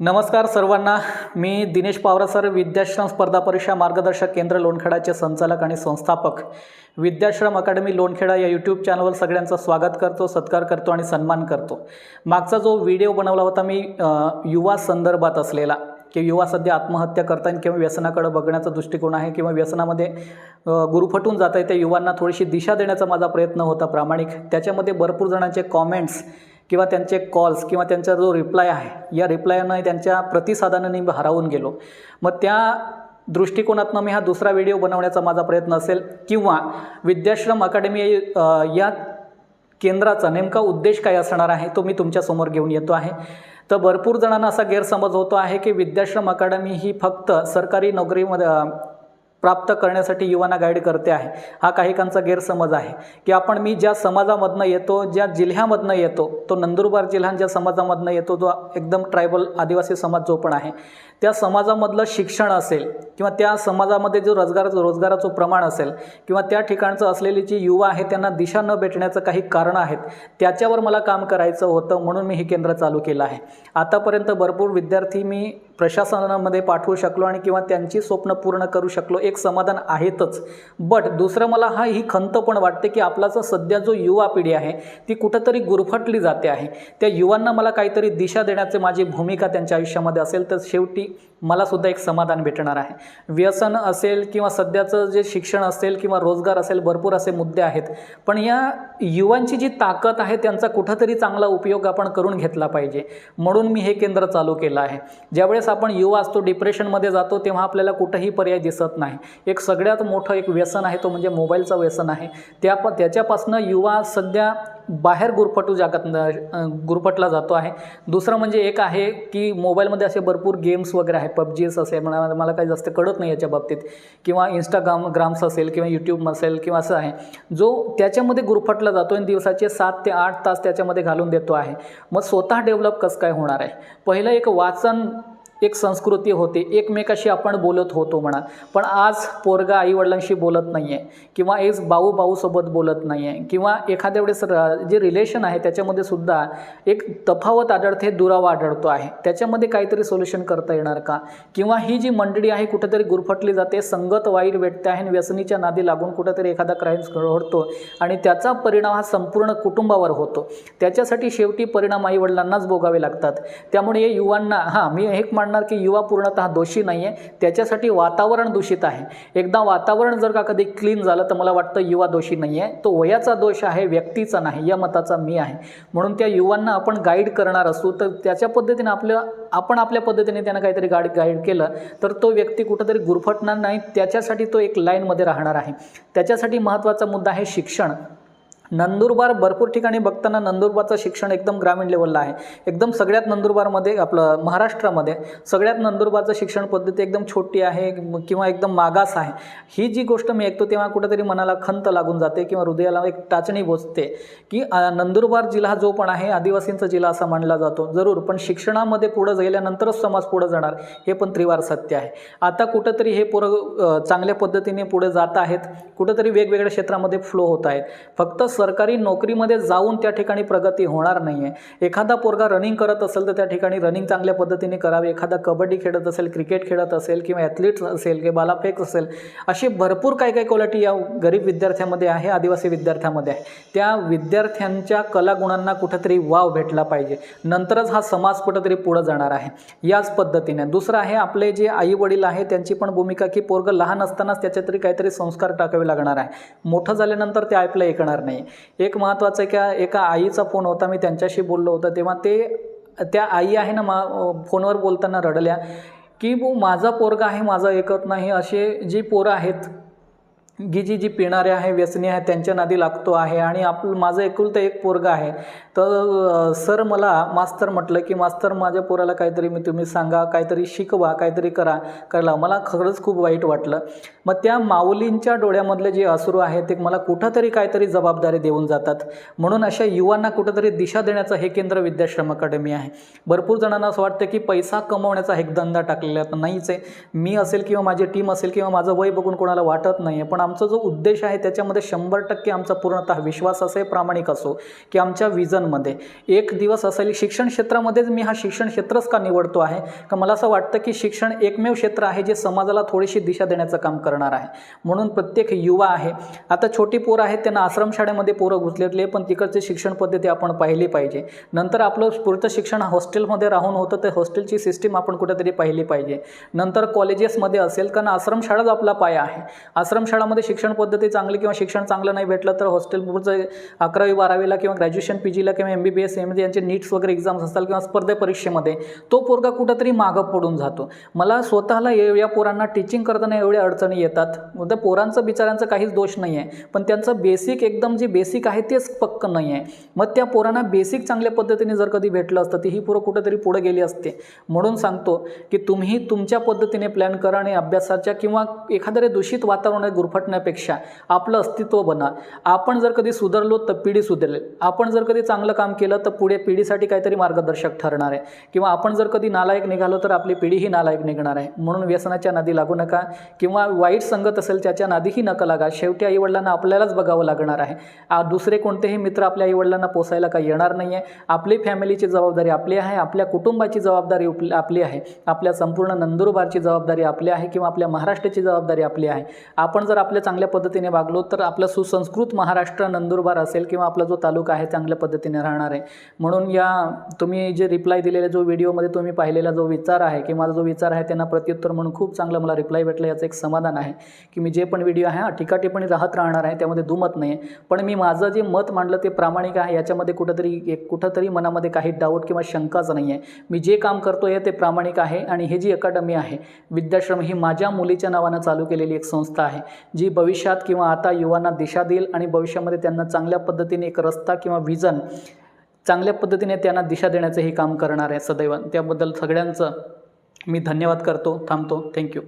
नमस्कार सर्वांना. मी दिनेश पावरासर विद्याश्रम स्पर्धा परीक्षा मार्गदर्शक केंद्र लोणखेडाचे संचालक आणि संस्थापक. विद्याश्रम अकॅडमी लोणखेडा या यूट्यूब चॅनलवर सगळ्यांचं स्वागत करतो सत्कार करतो आणि सन्मान करतो. मागचा जो व्हिडिओ बनवला होता मी युवा संदर्भात असलेला की युवा सध्या आत्महत्या करतायत किंवा व्यसनाकडे बघण्याचा दृष्टिकोन आहे किंवा व्यसनामध्ये गुरुफटून जात आहे त्या युवांना थोडीशी दिशा देण्याचा माझा प्रयत्न होता प्रामाणिक. त्याच्यामध्ये भरपूर जणांचे कॉमेंट्स किंवा त्यांचे कॉल्स किंवा त्यांचा जो रिप्लाय आहे या रिप्लायनं त्यांच्या प्रतिसादानं मी हरावून गेलो. मग त्या दृष्टिकोनातनं मी हा दुसरा व्हिडिओ बनवण्याचा माझा प्रयत्न असेल किंवा विद्याश्रम अकॅडमी या केंद्राचा नेमका उद्देश काय असणार आहे तो मी तुमच्यासमोर घेऊन येतो आहे. तर भरपूर जणांना असा गैरसमज होतो आहे की विद्याश्रम अकॅडमी ही फक्त सरकारी नोकरीमध्ये प्राप्त करण्यासाठी युवांना गाईड करते आहे. हा काहीकांचा गैरसमज आहे. की आपण मी ज्या समाजामधनं येतो ज्या जिल्ह्यामधनं येतो तो नंदुरबार जिल्हा ज्या समाजामधनं येतो जो एकदम ट्रायबल आदिवासी समाज जो पण आहे त्या समाजामधलं शिक्षण असेल किंवा त्या समाजामध्ये जो रोजगाराचं रोजगाराचं प्रमाण असेल किंवा त्या ठिकाणचं असलेली जी युवा आहे त्यांना दिशा न भेटण्याचं काही कारणं आहेत त्याच्यावर मला काम करायचं होतं म्हणून मी हे केंद्र चालू केलं आहे. आतापर्यंत भरपूर विद्यार्थी मी प्रशासनामध्ये पाठवू शकलो आणि किंवा त्यांची स्वप्न पूर्ण करू शकलो. एक समाधान आहेतच. बट दुसरं मला हा ही खंत पण वाटते की आपलाचा सध्या जो युवा पिढी आहे ती कुठंतरी गुरफटली जाते आहे. त्या युवांना मला काहीतरी दिशा देण्याची माझी भूमिका त्यांच्या आयुष्यामध्ये असेल तर शेवटी मला सुद्धा एक समाधान भेटणार आहे. व्यसन असेल किंवा सध्याचं जे शिक्षण असेल किंवा रोजगार असेल भरपूर असे मुद्दे आहेत. पण या युवांची जी ताकद आहे त्यांचा कुठंतरी चांगला उपयोग आपण करून घेतला पाहिजे. म्हणून मी हे केंद्र चालू केलं आहे. ज्यावेळेस आपण युवा असतो डिप्रेशनमध्ये जातो तेव्हा आपल्याला कुठंही पर्याय दिसत नाही. एक सगळ्यात मोठं एक व्यसन आहे तो म्हणजे मोबाईलचं व्यसन आहे. त्या प त्याच्यापासनं युवा सध्या बाहेर गुरफटू जागत गुरफटला जातो आहे. दुसरं म्हणजे एक आहे की मोबाईलमध्ये असे भरपूर गेम्स वगैरे आहे पबजीस असेल म्हणा मला काही जास्त कळत नाही याच्या बाबतीत. किंवा इंस्टाग्राम ग्राम्स असेल किंवा यूट्यूब असेल किंवा असं आहे. जो त्याच्यामध्ये गुरफटला जातो आणि दिवसाचे सात ते आठ तास त्याच्यामध्ये घालून देतो आहे. मग स्वतः डेव्हलप कसं काय होणार आहे? पहिलं एक वाचन एक संस्कृती होती. एकमेकाशी आपण बोलत होतो म्हणा. पण आज पोरगा आईवडिलांशी बोलत नाही आहे किंवा एक भाऊ भाऊसोबत बोलत नाही आहे किंवा एखाद्या वेळेस र- जे रिलेशन आहे त्याच्यामध्ये सुद्धा एक तफावत आढळते दुरावा आढळतो आहे. त्याच्यामध्ये काहीतरी सोल्युशन करता येणार का? किंवा ही जी मंडळी आहे कुठेतरी गुरफटली जाते संगत वाईट भेटते आहे आणि व्यसनीच्या नादी लागून कुठेतरी एखादा क्राईम्स घडतो आणि त्याचा परिणाम हा संपूर्ण कुटुंबावर होतो. त्याच्यासाठी शेवटी परिणाम आईवडिलांनाच भोगावे लागतात. त्यामुळे हे युवांना हां मी एक म्हणणार की युवा पूर्णतः दोषी नाही आहे त्याच्यासाठी वातावरण दूषित आहे. एकदा वातावरण जर का कधी क्लीन झालं तर मला वाटतं युवा दोषी नाही आहे तो वयाचा दोष आहे व्यक्तीचा नाही या मताचा मी आहे. म्हणून त्या युवांना आपण गाईड करणार असू तर त्याच्या पद्धतीने आपल्या आपण आपल्या पद्धतीने त्यांना काहीतरी गाईड गाईड केलं तर तो व्यक्ती कुठंतरी गुरफटणार नाही. त्याच्यासाठी तो एक लाईनमध्ये राहणार आहे. त्याच्यासाठी महत्त्वाचा मुद्दा आहे शिक्षण. नंदुरबार भरपूर ठिकाणी बघताना नंदुरबारचं शिक्षण एकदम ग्रामीण लेवलला आहे. एकदम सगळ्यात नंदुरबारमध्ये आपलं महाराष्ट्रामध्ये सगळ्यात नंदुरबारचं शिक्षण पद्धती एकदम छोटी आहे किंवा एकदम मागास आहे. ही जी गोष्ट मी ऐकतो तेव्हा कुठेतरी मनाला खंत लागून जाते किंवा हृदयाला एक टाचणी बोचते की नंदुरबार जिल्हा जो पण आहे आदिवासींचा जिल्हा असा मानला जातो. जरूर पण शिक्षणामध्ये पुढं गेल्यानंतरच समाज पुढं जाणार हे पण त्रिवार सत्य आहे. आता कुठंतरी हे पोरं चांगल्या पद्धतीने पुढे जात आहेत. कुठंतरी वेगवेगळ्या क्षेत्रामध्ये फ्लो होत आहेत. फक्त सरकारी नोकरीमध्ये जाऊन त्या ठिकाणी प्रगती होणार नाही आहे एखादा पोरगा रनिंग करत असेल तर त्या ठिकाणी रनिंग चांगल्या पद्धतीने करावी. एखादा कबड्डी खेळत असेल क्रिकेट खेळत असेल किंवा ॲथलीट्स असेल किंवा बालाफेक असेल अशी भरपूर काही काही क्वालिटी या गरीब विद्यार्थ्यामध्ये आहे आदिवासी विद्यार्थ्यामध्ये आहे. त्या विद्यार्थ्यांच्या कलागुणांना कुठंतरी वाव भेटला पाहिजे. नंतरच हा समाज कुठंतरी पुढं जाणार आहे. याच पद्धतीने. दुसरं आहे आपले जे आई वडील आहे त्यांची पण भूमिका की पोरगं लहान असतानाच त्याच्यातरी काहीतरी संस्कार टाकावे लागणार आहे. मोठं झाल्यानंतर ते ऐकलं ऐकणार नाही. एक महत्त्वाचं आहे एका आईचा फोन होता मी त्यांच्याशी बोललो होतं तेव्हा ते त्या आई आहे ना मा फोनवर बोलताना रडल्या की माझा पोरगा आहे माझा ऐकत नाही असे जी पोरं आहेत की जी जी पिणारे आहे व्यसनी आहे त्यांच्या नादी लागतो आहे आणि आपलं माझं एकुलतं एक पोरगा आहे. तर सर मला मास्तर म्हटलं की मास्तर माझ्या पोराला काहीतरी मी तुम्ही सांगा काहीतरी शिकवा काहीतरी करा करायला मला खरंच खूप वाईट वाटलं. मग त्या माऊलींच्या डोळ्यामधले जे अश्रू आहेत ते मला कुठंतरी काहीतरी जबाबदारी देऊन जातात. म्हणून अशा युवांना कुठंतरी दिशा देण्याचं हे केंद्र विद्याश्रम अकादमी आहे. भरपूर जणांना असं वाटतं की पैसा कमवण्याचा एक धंदा टाकलेला आहे. नाहीच आहे. मी असेल किंवा माझी टीम असेल किंवा माझं वय बघून कोणाला वाटत नाही आहे पण आमचा जो उद्देश आहे त्याच्यामध्ये शंभर टक्के आमचा पूर्णतः विश्वास असे प्रामाणिक असो की आमच्या विजनमध्ये एक दिवस असेल शिक्षण क्षेत्रामध्येच मी हा शिक्षण क्षेत्रच का निवडतो आहे? का मला असं वाटतं की शिक्षण एकमेव क्षेत्र आहे जे समाजाला थोडीशी दिशा देण्याचं काम करणार आहे? म्हणून प्रत्येक युवा आहे. आता छोटी पोरं आहेत त्यांना आश्रमशाळेमध्ये पोरं घुसलेले पण तिकडची शिक्षण पद्धती आपण पाहिली पाहिजे. नंतर आपलं पुढचं शिक्षण हॉस्टेलमध्ये राहून होतं तर हॉस्टेलची सिस्टीम आपण कुठेतरी पाहिली पाहिजे. नंतर कॉलेजेसमध्ये असेल कारण आश्रमशाळाच आपला पाया आहे. आश्रमशाळामध्ये शिक्षण पद्धती चांगली किंवा शिक्षण चांगलं नाही भेटलं तर हॉस्टेल पुढचं अकरावी बारावीला किंवा ग्रॅज्युएशन पी जीला किंवा M B B S M यांचे नीट्स वगैरे एक्झाम्स असतात किंवा स्पर्धे परीक्षेमध्ये तो पोरगा कुठंतरी मागं पडून जातो. मला स्वतःला या पोरांना टीचिंग करताना एवढ्या अडचणी येतात. त्या पोरांचं बिचारांचं काहीच दोष नाही आहे पण त्यांचं बेसिक एकदम जे बेसिक आहे तेच पक्क नाही आहे मग त्या पोरांना बेसिक चांगल्या पद्धतीने जर कधी भेटलं असतं ती ही पोरं कुठंतरी पुढे गेली असते. म्हणून सांगतो की तुम्ही तुमच्या पद्धतीने प्लॅन करा आणि अभ्यासाच्या किंवा एखाद्या दूषित वातावरणात गुरफटण्यापेक्षा आपलं अस्तित्व बना. आपण जर कधी सुधारलो तर पिढी सुधारेल. आपण जर कधी चांगलं काम केलं तर पुढे पिढीसाठी काहीतरी मार्गदर्शक ठरणार आहे. किंवा आपण जर कधी नालायक निघालो तर आपली पिढीही नालायक निघणार आहे. म्हणून व्यसनाच्या नादी लागू नका. किंवा वाईट संगत असेल त्याच्या नादीही नका लागा. शेवटी आईवडिलांना आपल्यालाच बघावं लागणार आहे. दुसरे कोणतेही मित्र आपल्या आईवडिलांना पोसायला काही येणार नाही आहे आपली फॅमिलीची जबाबदारी आपली आहे. आपल्या कुटुंबाची जबाबदारी आपली आहे. आपल्या संपूर्ण नंदुरबारची जबाबदारी आपली आहे. किंवा आपल्या महाराष्ट्राची जबाबदारी आपली आहे. आपण जर आपल्या चांगल्या पद्धतीने वागलो तर आपलं सुसंस्कृत महाराष्ट्र नंदुरबार असेल किंवा आपला जो तालुका आहे चांगल्या पद्धतीने राहणार आहे. म्हणून या तुम्ही जे रिप्लाय दिलेल्या जो व्हिडिओमध्ये तुम्ही पाहिलेला जो विचार आहे की माझा जो विचार आहे त्यांना प्रत्युत्तर म्हणून खूप चांगला मला रिप्लाय भेटला याचं एक समाधान आहे की मी जे पण व्हिडिओ आहे हा टीकाटिप्पणी राहत राहणार आहे त्यामध्ये दुमत नाही आहे पण मी माझं जे मत मांडलं ते प्रामाणिक आहे याच्यामध्ये कुठंतरी एक कुठंतरी मनामध्ये काही डाऊट किंवा शंकाच नाही आहे मी जे काम करतो आहे ते प्रामाणिक आहे आणि हे जी अकादमी आहे विद्याश्रम ही माझ्या मुलीच्या नावानं चालू केलेली एक संस्था आहे जी जी भविष्यात किंवा आता युवांना दिशा देईल आणि भविष्यामध्ये त्यांना चांगल्या पद्धतीने एक रस्ता किंवा विजन चांगल्या पद्धतीने त्यांना दिशा देण्याचं हे काम करणार आहे सदैव. त्याबद्दल सगळ्यांचं मी धन्यवाद करतो थांबतो. थँक्यू